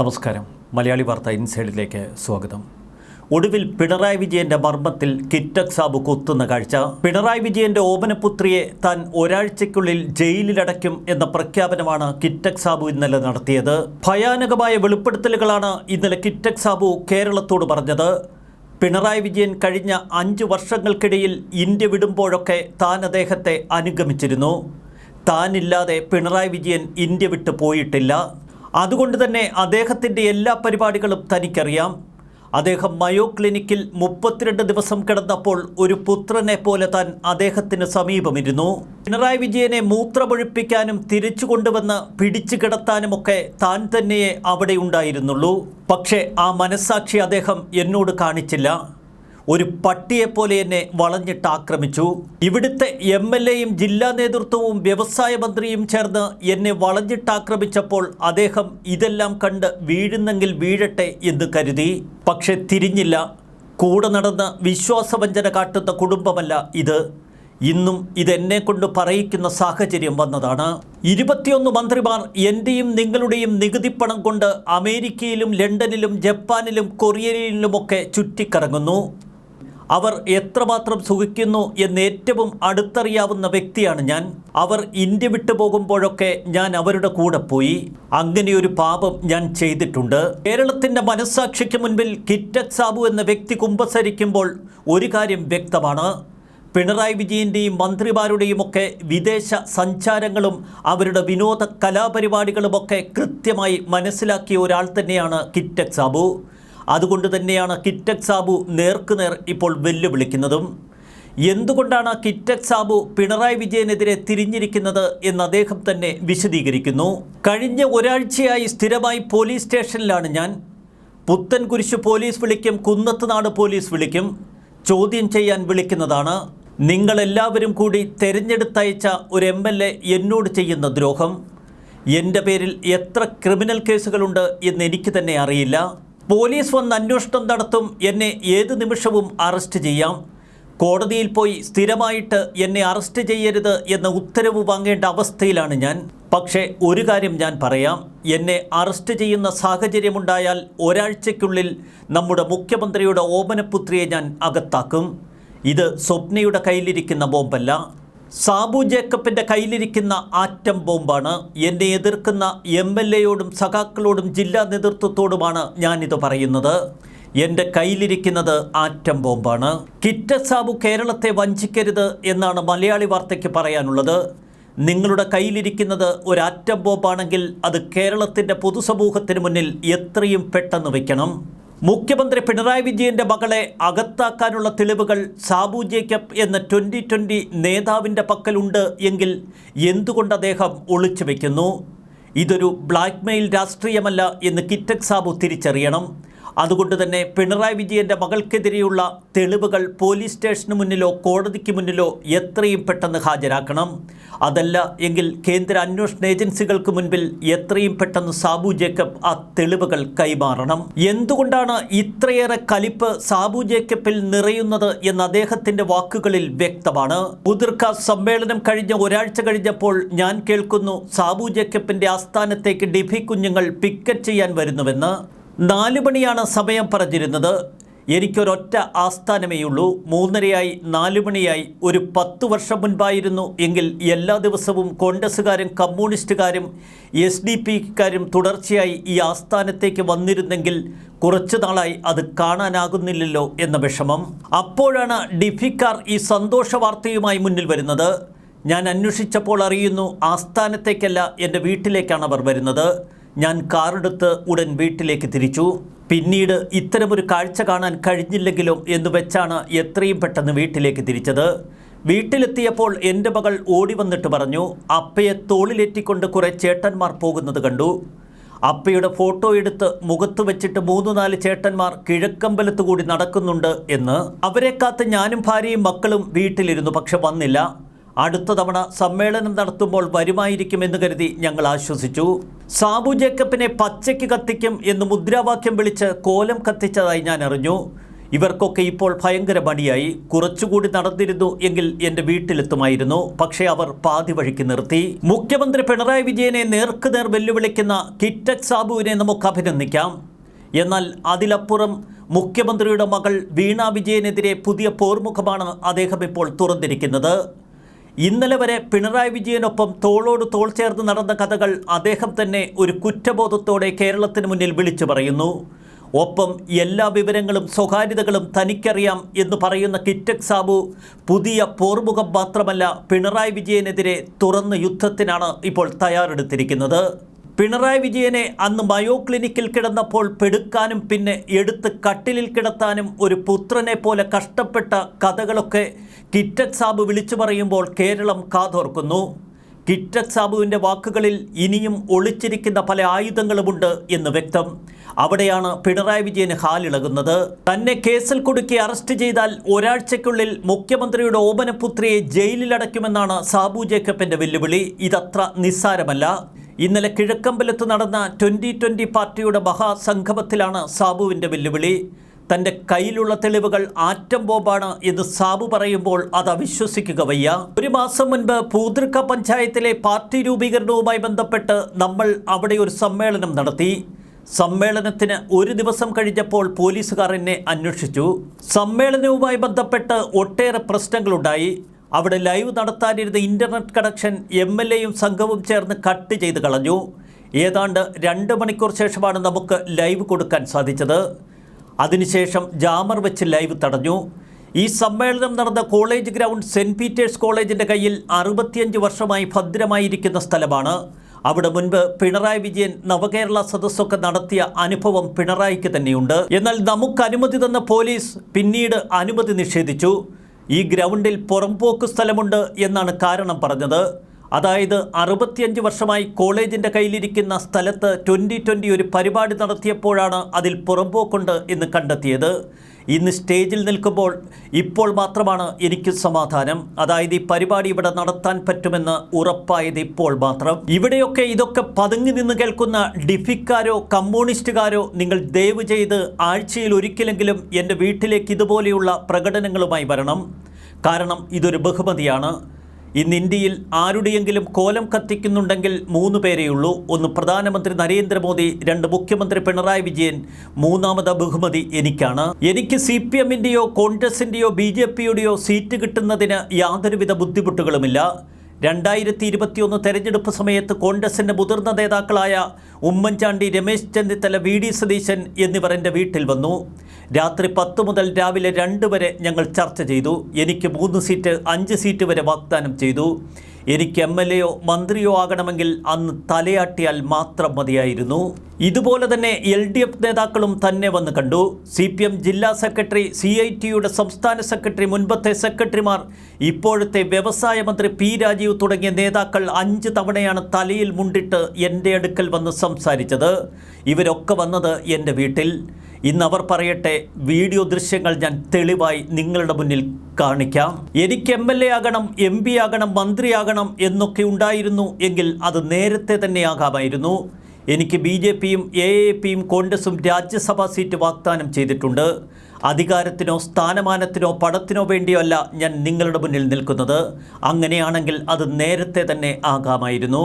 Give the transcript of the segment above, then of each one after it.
നമസ്കാരം. മലയാളി വാർത്ത ഇൻസൈഡിലേക്ക് സ്വാഗതം. ഒടുവിൽ പിണറായി വിജയന്റെ മർമ്മത്തിൽ കിറ്റക് സാബ് കൊത്തുന്ന കാഴ്ച. പിണറായി വിജയന്റെ ഓമനപുത്രിയെ താൻ ഒരാഴ്ചയ്ക്കുള്ളിൽ ജയിലിലടയ്ക്കും എന്ന പ്രഖ്യാപനമാണ് കിറ്റക് സാബു ഇന്നലെ നടത്തിയത്. ഭയാനകമായ വെളിപ്പെടുത്തലുകളാണ് ഇന്നലെ കിറ്റക് സാബു കേരളത്തോട് പറഞ്ഞത്. പിണറായി വിജയൻ കഴിഞ്ഞ അഞ്ചു വർഷങ്ങൾക്കിടയിൽ ഇന്ത്യ വിടുമ്പോഴൊക്കെ താൻ അദ്ദേഹത്തെ അനുഗമിച്ചിരുന്നു. താനില്ലാതെ പിണറായി വിജയൻ ഇന്ത്യ വിട്ടു പോയിട്ടില്ല. അതുകൊണ്ട് തന്നെ അദ്ദേഹത്തിന്റെ എല്ലാ പരിപാടികളും തനിക്കറിയാം. അദ്ദേഹം മയോ ക്ലിനിക്കിൽ മുപ്പത്തിരണ്ട് ദിവസം കിടന്നപ്പോൾ ഒരു പുത്രനെ പോലെ താൻ അദ്ദേഹത്തിന് സമീപമിരുന്നു. പിണറായി വിജയനെ മൂത്രമൊഴിപ്പിക്കാനും തിരിച്ചു കൊണ്ടുവന്ന് പിടിച്ചു കിടത്താനുമൊക്കെ താൻ തന്നെയേ അവിടെ ഉണ്ടായിരുന്നുള്ളൂ. പക്ഷേ ആ മനസ്സാക്ഷി അദ്ദേഹം എന്നോട് കാണിച്ചില്ല. ഒരു പട്ടിയെപ്പോലെ എന്നെ വളഞ്ഞിട്ട് ആക്രമിച്ചു. ഇവിടുത്തെ എം എൽ എയും ജില്ലാ നേതൃത്വവും വ്യവസായ മന്ത്രിയും ചേർന്ന് എന്നെ വളഞ്ഞിട്ട് ആക്രമിച്ചപ്പോൾ അദ്ദേഹം ഇതെല്ലാം കണ്ട് വീഴുന്നെങ്കിൽ വീഴട്ടെ എന്ന് കരുതി. പക്ഷെ തിരിഞ്ഞില്ല. കൂടെ നടന്ന് വിശ്വാസവഞ്ചന കാട്ടുന്ന കുടുംബമല്ല ഇത്. ഇന്നും ഇതെന്നെ കൊണ്ട് പറയിക്കുന്ന സാഹചര്യം വന്നതാണ്. ഇരുപത്തിയൊന്ന് മന്ത്രിമാർ എന്റെയും നിങ്ങളുടെയും നികുതിപ്പണം കൊണ്ട് അമേരിക്കയിലും ലണ്ടനിലും ജപ്പാനിലും കൊറിയയിലുമൊക്കെ ചുറ്റിക്കറങ്ങുന്നു. അവർ എത്രമാത്രം സുഖിക്കുന്നു എന്ന് ഏറ്റവും അടുത്തറിയാവുന്ന വ്യക്തിയാണ് ഞാൻ. അവർ ഇന്ത്യ വിട്ടു പോകുമ്പോഴൊക്കെ ഞാൻ അവരുടെ കൂടെ പോയി. അങ്ങനെയൊരു പാപം ഞാൻ ചെയ്തിട്ടുണ്ട്. കേരളത്തിന്റെ മനസ്സാക്ഷിക്ക് മുൻപിൽ കിറ്റക് സാബു എന്ന വ്യക്തി കുമ്പസരിക്കുമ്പോൾ ഒരു കാര്യം വ്യക്തമാണ്. പിണറായി വിജയന്റെയും മന്ത്രിമാരുടെയുമൊക്കെ വിദേശ സഞ്ചാരങ്ങളും അവരുടെ വിനോദ കലാപരിപാടികളുമൊക്കെ കൃത്യമായി മനസ്സിലാക്കിയ ഒരാൾ തന്നെയാണ് കിറ്റക് സാബു. അതുകൊണ്ട് തന്നെയാണ് കിറ്റക് സാബു നേർക്കുനേർ ഇപ്പോൾ വെല്ലുവിളിക്കുന്നതും. എന്തുകൊണ്ടാണ് കിറ്റക് സാബു പിണറായി വിജയനെതിരെ തിരിഞ്ഞിരിക്കുന്നത് എന്ന് അദ്ദേഹം തന്നെ വിശദീകരിക്കുന്നു. കഴിഞ്ഞ ഒരാഴ്ചയായി സ്ഥിരമായി പോലീസ് സ്റ്റേഷനിലാണ് ഞാൻ. പുത്തൻകുരിശ് പോലീസ് വിളിക്കും കുന്നത്തുനാട് പോലീസ് വിളിക്കും. ചോദ്യം ചെയ്യാൻ വിളിക്കുന്നതാണ്. നിങ്ങളെല്ലാവരും കൂടി തെരഞ്ഞെടുത്തയച്ച ഒരു എം എൽ എ എന്നോട് ചെയ്യുന്ന ദ്രോഹം. എന്റെ പേരിൽ എത്ര ക്രിമിനൽ കേസുകളുണ്ട് എന്ന് എനിക്ക് തന്നെ അറിയില്ല. പോലീസ് വന്ന് അന്വേഷണം നടത്തും എന്നെ ഏത് നിമിഷവും അറസ്റ്റ് ചെയ്യാം. കോടതിയിൽ പോയി സ്ഥിരമായിട്ട് എന്നെ അറസ്റ്റ് ചെയ്യരുത് എന്ന ഉത്തരവ് വാങ്ങേണ്ട അവസ്ഥയിലാണ് ഞാൻ. പക്ഷേ ഒരു കാര്യം ഞാൻ പറയാം. എന്നെ അറസ്റ്റ് ചെയ്യുന്ന സാഹചര്യമുണ്ടായാൽ ഒരാഴ്ചയ്ക്കുള്ളിൽ നമ്മുടെ മുഖ്യമന്ത്രിയുടെ ഓമനപുത്രിയെ ഞാൻ അകത്താക്കും. ഇത് സ്വപ്നയുടെ കയ്യിലിരിക്കുന്ന ബോംബല്ല. സാബു ജേക്കബിന്റെ കയ്യിലിരിക്കുന്ന ആറ്റം ബോംബാണ്. എന്നെ എതിർക്കുന്ന എം എൽ എയോടും സഖാക്കളോടും ജില്ലാ നേതൃത്വത്തോടുമാണ് ഞാനിത് പറയുന്നത്. എന്റെ കയ്യിലിരിക്കുന്നത് ആറ്റം ബോംബാണ്. കിറ്റ സാബു കേരളത്തെ വഞ്ചിക്കരുത് എന്നാണ് മലയാളി വാർത്തയ്ക്ക് പറയാനുള്ളത്. നിങ്ങളുടെ കയ്യിലിരിക്കുന്നത് ഒരു ആറ്റം ബോംബാണെങ്കിൽ അത് കേരളത്തിന്റെ പൊതുസമൂഹത്തിന് മുന്നിൽ എത്രയും പെട്ടെന്ന് വയ്ക്കണം മുഖ്യമന്ത്രി പിണറായി വിജയന്റെ മകളെ അകത്താക്കാനുള്ള തെളിവുകൾ സാബു ജേക്കബ് എന്ന ട്വന്റി ട്വന്റി നേതാവിന്റെ പക്കലുണ്ട് എങ്കിൽ എന്തുകൊണ്ട് അദ്ദേഹം ഒളിച്ചു വയ്ക്കുന്നു ഇതൊരു ബ്ലാക്ക്മെയിൽ രാഷ്ട്രീയമല്ല എന്ന് കിറ്റക് സാബു തിരിച്ചറിയണം. അതുകൊണ്ട് തന്നെ പിണറായി വിജയന്റെ മകൾക്കെതിരെയുള്ള തെളിവുകൾ പോലീസ് സ്റ്റേഷന് മുന്നിലോ കോടതിക്ക് മുന്നിലോ എത്രയും പെട്ടെന്ന് ഹാജരാക്കണം. അതല്ല എങ്കിൽ കേന്ദ്ര അന്വേഷണ ഏജൻസികൾക്ക് മുൻപിൽ എത്രയും പെട്ടെന്ന് സാബു ജേക്കബ് ആ തെളിവുകൾ കൈമാറണം. എന്തുകൊണ്ടാണ് ഇത്രയേറെ കലിപ്പ് സാബു ജേക്കബിൽ നിറയുന്നത് എന്ന് അദ്ദേഹത്തിന്റെ വാക്കുകളിൽ വ്യക്തമാണ്. മുതിർക്ക സമ്മേളനം കഴിഞ്ഞ ഒരാഴ്ച കഴിഞ്ഞപ്പോൾ ഞാൻ കേൾക്കുന്നു സാബു ജേക്കബിന്റെ ആസ്ഥാനത്തേക്ക് ഡിഫി കുഞ്ഞുങ്ങൾ പിക്കറ്റ് ചെയ്യാൻ വരുന്നുവെന്ന്. നാല് മണിയാണ് സമയം പറഞ്ഞിരുന്നത്. എനിക്കൊരൊറ്റ ആസ്ഥാനമേയുള്ളൂ മൂന്നരയായി നാല് മണിയായി ഒരു പത്ത് വർഷം മുൻപായിരുന്നു. എങ്കിൽ എല്ലാ ദിവസവും കോൺഗ്രസ്സുകാരും കമ്മ്യൂണിസ്റ്റുകാരും എസ് ഡി പിക്കാരും തുടർച്ചയായി ഈ ആസ്ഥാനത്തേക്ക് വന്നിരുന്നെങ്കിൽ കുറച്ചു നാളായി അത് കാണാനാകുന്നില്ലല്ലോ എന്ന വിഷമം. അപ്പോഴാണ് ഡിഫിക്കാർ ഈ സന്തോഷ വാർത്തയുമായി മുന്നിൽ വരുന്നത്. ഞാൻ അന്വേഷിച്ചപ്പോൾ അറിയുന്നു ആസ്ഥാനത്തേക്കല്ല എന്റെ വീട്ടിലേക്കാണ് അവർ വരുന്നത്. ഞാൻ കാറെടുത്ത് ഉടൻ വീട്ടിലേക്ക് തിരിച്ചു. പിന്നീട് ഇത്തരമൊരു കാഴ്ച കാണാൻ കഴിഞ്ഞില്ലെങ്കിലും എന്ന് വെച്ചാണ് എത്രയും പെട്ടെന്ന് വീട്ടിലേക്ക് തിരിച്ചത്. വീട്ടിലെത്തിയപ്പോൾ എന്റെ മകൾ ഓടി വന്നിട്ട് പറഞ്ഞു അപ്പയെ തോളിലേറ്റിക്കൊണ്ട് കുറേ ചേട്ടന്മാർ പോകുന്നത് കണ്ടു. അപ്പയുടെ ഫോട്ടോ എടുത്ത് മുഖത്ത് വെച്ചിട്ട് മൂന്ന് നാല് ചേട്ടന്മാർ കിഴക്കമ്പലത്ത് കൂടി നടക്കുന്നുണ്ട് എന്ന്. അവരെ കാത്ത് ഞാനും ഭാര്യയും മക്കളും വീട്ടിലിരുന്നു പക്ഷെ വന്നില്ല. അടുത്ത തവണ സമ്മേളനം നടത്തുമ്പോൾ വരുമായിരിക്കുമെന്ന് കരുതി ഞങ്ങൾ ആശ്വസിച്ചു. സാബു ജേക്കബിനെ പച്ചയ്ക്ക് കത്തിക്കും എന്ന് മുദ്രാവാക്യം വിളിച്ച് കോലം കത്തിച്ചതായി ഞാൻ അറിഞ്ഞു. ഇവർക്കൊക്കെ ഇപ്പോൾ ഭയങ്കര മടിയായി. കുറച്ചുകൂടി നടന്നിരുന്നു എങ്കിൽ എന്റെ വീട്ടിലെത്തുമായിരുന്നു. പക്ഷേ അവർ പാതി വഴിക്ക് നിർത്തി. മുഖ്യമന്ത്രി പിണറായി വിജയനെ നേർക്കുനേർ വെല്ലുവിളിക്കുന്ന കിറ്റക് സാബുവിനെ നമുക്ക് അഭിനന്ദിക്കാം. എന്നാൽ അതിലപ്പുറം മുഖ്യമന്ത്രിയുടെ മകൾ വീണ വിജയനെതിരെ പുതിയ പോർമുഖമാണ് അദ്ദേഹം ഇപ്പോൾ തുറന്നിരിക്കുന്നത്. ഇന്നലെ വരെ പിണറായി വിജയനൊപ്പം തോളോട് തോൾ ചേർന്ന് നടന്ന കഥകൾ അദ്ദേഹം തന്നെ ഒരു കുറ്റബോധത്തോടെ കേരളത്തിന് മുന്നിൽ വിളിച്ചു പറയുന്നു. ഒപ്പം എല്ലാ വിവരങ്ങളും സ്വകാര്യതകളും തനിക്കറിയാം എന്ന് പറയുന്ന കിറ്റക് സാബു പുതിയ പോർമുഖം മാത്രമല്ല പിണറായി വിജയനെതിരെ തുറന്ന യുദ്ധത്തിനാണ് ഇപ്പോൾ തയ്യാറെടുത്തിരിക്കുന്നത്. പിണറായി വിജയനെ അന്ന് മയോ ക്ലിനിക്കിൽ കിടന്നപ്പോൾ പെടുക്കാനും പിന്നെ എടുത്ത് കട്ടിലിൽ കിടത്താനും ഒരു പുത്രനെ പോലെ കഷ്ടപ്പെട്ട കഥകളൊക്കെ കിറ്റക് സാബ് വിളിച്ചു പറയുമ്പോൾ കേരളം കാതോർക്കുന്നു. കിറ്റക് സാബുവിന്റെ വാക്കുകളിൽ ഇനിയും ഒളിച്ചിരിക്കുന്ന പല ആയുധങ്ങളുമുണ്ട് എന്ന് വ്യക്തം. അവിടെയാണ് പിണറായി വിജയന് ഹാലിളകുന്നത്. തന്നെ കേസിൽ കുടുക്കി അറസ്റ്റ് ചെയ്താൽ ഒരാഴ്ചയ്ക്കുള്ളിൽ മുഖ്യമന്ത്രിയുടെ ഓപനപുത്രിയെ ജയിലിലടയ്ക്കുമെന്നാണ് സാബു ജേക്കബിന്റെ വെല്ലുവിളി. ഇതത്ര നിസ്സാരമല്ല. ഇന്നലെ കിഴക്കമ്പലത്ത് നടന്ന ട്വന്റി ട്വന്റി പാർട്ടിയുടെ മഹാസംഗമത്തിലാണ് സാബുവിന്റെ വെല്ലുവിളി. തന്റെ കയ്യിലുള്ള തെളിവുകൾ ആറ്റം ബോംബാണ് എന്ന് സാബു പറയുമ്പോൾ അത് അവിശ്വസിക്കുക വയ്യ. ഒരു മാസം മുൻപ് പൂതൃക്ക പഞ്ചായത്തിലെ പാർട്ടി രൂപീകരണവുമായി ബന്ധപ്പെട്ട് നമ്മൾ അവിടെ ഒരു സമ്മേളനം നടത്തി. സമ്മേളനത്തിന് ഒരു ദിവസം കഴിഞ്ഞപ്പോൾ പോലീസുകാർ എന്നെ അന്വേഷിച്ചു. സമ്മേളനവുമായി ബന്ധപ്പെട്ട് ഒട്ടേറെ പ്രശ്നങ്ങളുണ്ടായി. അവിടെ ലൈവ് നടത്താനിരുന്ന ഇന്റർനെറ്റ് കണക്ഷൻ എം എൽ എയും സംഘവും ചേർന്ന് കട്ട് ചെയ്ത് കളഞ്ഞു. ഏതാണ്ട് രണ്ട് മണിക്കൂർ ശേഷമാണ് നമുക്ക് ലൈവ് കൊടുക്കാൻ സാധിച്ചത്. അതിനുശേഷം ജാമർ വെച്ച് ലൈവ് തടഞ്ഞു. ഈ സമ്മേളനം നടന്ന കോളേജ് ഗ്രൗണ്ട് സെന്റ് പീറ്റേഴ്സ് കോളേജിന്റെ കയ്യിൽ അറുപത്തിയഞ്ച് വർഷമായി ഭദ്രമായിരിക്കുന്ന സ്ഥലമാണ്. അവിടെ മുൻപ് പിണറായി വിജയൻ നവകേരള സദസ്സൊക്കെ നടത്തിയ അനുഭവം പിണറായിക്ക് തന്നെയുണ്ട്. എന്നാൽ നമുക്ക് അനുമതി തന്ന പോലീസ് പിന്നീട് അനുമതി നിഷേധിച്ചു. ഈ ഗ്രൗണ്ടിൽ പുറംപോക്ക് സ്ഥലമുണ്ട് എന്നാണ് കാരണം പറഞ്ഞത്. അതായത് അറുപത്തിയഞ്ച് വർഷമായി കോളേജിന്റെ കയ്യിലിരിക്കുന്ന സ്ഥലത്ത് ട്വന്റി ട്വന്റി ഒരു പരിപാടി നടത്തിയപ്പോഴാണ് അതിൽ പുറമ്പോക്കുണ്ട് എന്ന് കണ്ടെത്തിയത്. ഇന്ന് സ്റ്റേജിൽ നിൽക്കുമ്പോൾ ഇപ്പോൾ മാത്രമാണ് എനിക്ക് സമാധാനം. അതായത് ഈ പരിപാടി ഇവിടെ നടത്താൻ പറ്റുമെന്ന് ഉറപ്പായത് ഇപ്പോൾ മാത്രം. ഇവിടെയൊക്കെ ഇതൊക്കെ പതുങ്ങി നിന്ന് കേൾക്കുന്ന ഡിഫിക്കാരോ കമ്മ്യൂണിസ്റ്റുകാരോ നിങ്ങൾ ദയവ് ചെയ്ത് ആഴ്ചയിൽ ഒരിക്കലെങ്കിലും എന്റെ വീട്ടിലേക്ക് ഇതുപോലെയുള്ള പ്രകടനങ്ങളുമായി വരണം. കാരണം ഇതൊരു ബഹുമതിയാണ്. ഇന്ന് ഇന്ത്യയിൽ ആരുടെയെങ്കിലും കോലം കത്തിക്കുന്നുണ്ടെങ്കിൽ മൂന്ന് പേരെയുള്ളൂ ഒന്ന് പ്രധാനമന്ത്രി നരേന്ദ്രമോദി രണ്ട് മുഖ്യമന്ത്രി പിണറായി വിജയൻ മൂന്നാമത് ബഹുമതി എനിക്കാണ്. എനിക്ക് സി പി എമ്മിന്റെയോ കോൺഗ്രസിന്റെയോ ബി ജെ പിയുടെയോ സീറ്റ് കിട്ടുന്നതിന് യാതൊരുവിധ ബുദ്ധിമുട്ടുകളുമില്ല. രണ്ടായിരത്തി ഇരുപത്തിയൊന്ന് തെരഞ്ഞെടുപ്പ് സമയത്ത് കോൺഗ്രസിന്റെ മുതിർന്ന നേതാക്കളായ ഉമ്മൻചാണ്ടി രമേശ് ചെന്നിത്തല വി ഡി സതീശൻ എന്നിവർ എന്റെ വീട്ടിൽ വന്നു. രാത്രി പത്ത് മുതൽ രാവിലെ രണ്ട് വരെ ഞങ്ങൾ ചർച്ച ചെയ്തു. എനിക്ക് മൂന്ന് സീറ്റ് അഞ്ച് സീറ്റ് വരെ വാഗ്ദാനം ചെയ്തു. എനിക്ക് എം എൽ എയോ മന്ത്രിയോ ആകണമെങ്കിൽ അന്ന് തലയാട്ടിയാൽ മാത്രം മതിയായിരുന്നു. ഇതുപോലെ തന്നെ എൽ ഡി എഫ് നേതാക്കളും തന്നെ വന്ന് കണ്ടു. സി പി എം ജില്ലാ സെക്രട്ടറി സി ഐ ടിയുടെ സംസ്ഥാന സെക്രട്ടറി മുൻപത്തെ സെക്രട്ടറിമാർ ഇപ്പോഴത്തെ വ്യവസായ മന്ത്രി പി രാജീവ് തുടങ്ങിയ നേതാക്കൾ അഞ്ച് തവണയാണ് തലയിൽ മുണ്ടിട്ട് എന്റെ അടുക്കൽ വന്ന് സംസാരിച്ചത്. ഇവരൊക്കെ വന്നത് എന്റെ വീട്ടിൽ. ഇന്ന് അവർ പറയട്ടെ വീഡിയോ ദൃശ്യങ്ങൾ ഞാൻ തെളിവായി നിങ്ങളുടെ മുന്നിൽ കാണിക്കാം. എനിക്ക് എം എൽ എ ആകണം എം പി ആകണം മന്ത്രിയാകണം എന്നൊക്കെ ഉണ്ടായിരുന്നു എങ്കിൽ അത് നേരത്തെ തന്നെ ആകാമായിരുന്നു എനിക്ക് ബി ജെ പിയും എ എ പിയും കോൺഗ്രസും രാജ്യസഭാ സീറ്റ് വാഗ്ദാനം ചെയ്തിട്ടുണ്ട്. അധികാരത്തിനോ സ്ഥാനമാനത്തിനോ പടത്തിനോ വേണ്ടിയോ അല്ല ഞാൻ നിങ്ങളുടെ മുന്നിൽ നിൽക്കുന്നത്. അങ്ങനെയാണെങ്കിൽ അത് നേരത്തെ തന്നെ ആകാമായിരുന്നു.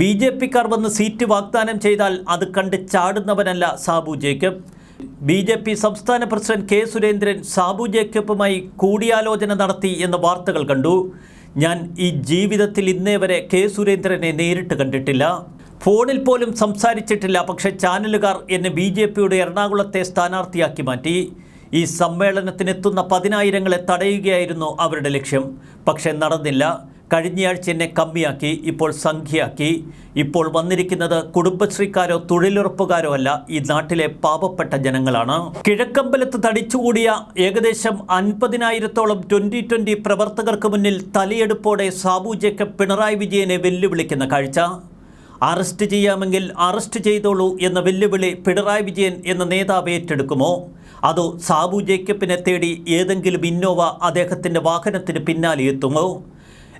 ബി ജെ പിക്കാർ വന്ന് സീറ്റ് വാഗ്ദാനം ചെയ്താൽ അത് കണ്ട് ചാടുന്നവനല്ല Sabu Jacob. B J P സംസ്ഥാന പ്രസിഡന്റ് കെ സുരേന്ദ്രൻ സാബു ജേക്കബുമായി കൂടിയാലോചന നടത്തി എന്ന വാർത്തകൾ കണ്ടു. ഞാൻ ഈ ജീവിതത്തിൽ ഇന്നേ വരെ കെ സുരേന്ദ്രനെ നേരിട്ട് കണ്ടിട്ടില്ല. ഫോണിൽ പോലും സംസാരിച്ചിട്ടില്ല. പക്ഷേ ചാനലുകാർ എന്നെ ബി ജെ പിയുടെ എറണാകുളത്തെ സ്ഥാനാർത്ഥിയാക്കി മാറ്റി. ഈ സമ്മേളനത്തിനെത്തുന്ന പതിനായിരങ്ങളെ തടയുകയായിരുന്നു അവരുടെ ലക്ഷ്യം. പക്ഷേ നടന്നില്ല. കഴിഞ്ഞയാഴ്ച എന്നെ കമ്മിയാക്കി ഇപ്പോൾ സംഖ്യയാക്കി. ഇപ്പോൾ വന്നിരിക്കുന്നത് കുടുംബശ്രീക്കാരോ തൊഴിലുറപ്പുകാരോ അല്ല ഈ നാട്ടിലെ പാവപ്പെട്ട ജനങ്ങളാണ്. കിഴക്കമ്പലത്ത് തടിച്ചുകൂടിയ ഏകദേശം അൻപതിനായിരത്തോളം ട്വന്റി ട്വന്റി പ്രവർത്തകർക്ക് മുന്നിൽ തലയെടുപ്പോടെ സാബു ജേക്കബ് പിണറായി വിജയനെ വെല്ലുവിളിക്കുന്ന കാഴ്ച. അറസ്റ്റ് ചെയ്യാമെങ്കിൽ അറസ്റ്റ് ചെയ്തോളൂ എന്ന വെല്ലുവിളി പിണറായി വിജയൻ എന്ന നേതാവ് ഏറ്റെടുക്കുമോ? അതോ സാബു ജേക്കബിനെ തേടി ഏതെങ്കിലും ഇന്നോവ അദ്ദേഹത്തിന്റെ വാഹനത്തിന് പിന്നാലെ എത്തുമോ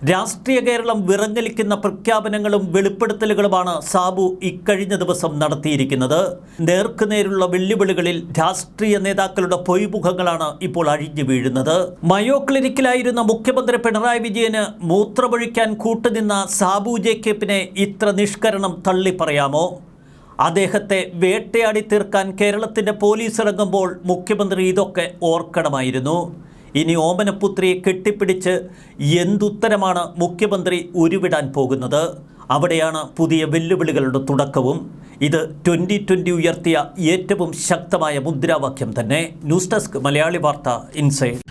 രാഷ്ട്രീയ കേരളം വിറങ്ങലിക്കുന്ന പ്രഖ്യാപനങ്ങളും വെളിപ്പെടുത്തലുകളുമാണ് സാബു ഇക്കഴിഞ്ഞ ദിവസം നടത്തിയിരിക്കുന്നത്. നേർക്കുനേരുള്ള വെല്ലുവിളികളിൽ രാഷ്ട്രീയ നേതാക്കളുടെ പൊയ്മുഖങ്ങളാണ് ഇപ്പോൾ അഴിഞ്ഞു വീഴുന്നത്. മയോ ക്ലിനിക്കിലായിരുന്ന മുഖ്യമന്ത്രി പിണറായി വിജയന് മൂത്രമൊഴിക്കാൻ കൂട്ടുനിന്ന സാബു ജേക്കബിനെ ഇത്ര നിഷ്കരണം തള്ളിപ്പറയാമോ? അദ്ദേഹത്തെ വേട്ടയാടി തീർക്കാൻ കേരളത്തിന്റെ പോലീസ് ഇറങ്ങുമ്പോൾ മുഖ്യമന്ത്രി ഇതൊക്കെ ഓർക്കണമായിരുന്നു. ഇനി ഓമനപുത്രിയെ കെട്ടിപ്പിടിച്ച് എന്തുത്തരമാണ് മുഖ്യമന്ത്രി ഉരുവിടാൻ പോകുന്നത്? അവിടെയാണ് പുതിയ വെല്ലുവിളികളുടെ തുടക്കവും. ഇത് ട്വന്റി ട്വന്റി ഉയർത്തിയ ഏറ്റവും ശക്തമായ മുദ്രാവാക്യം തന്നെ. ന്യൂസ് ഡെസ്ക് മലയാളി വാർത്ത ഇൻസൈഡ്.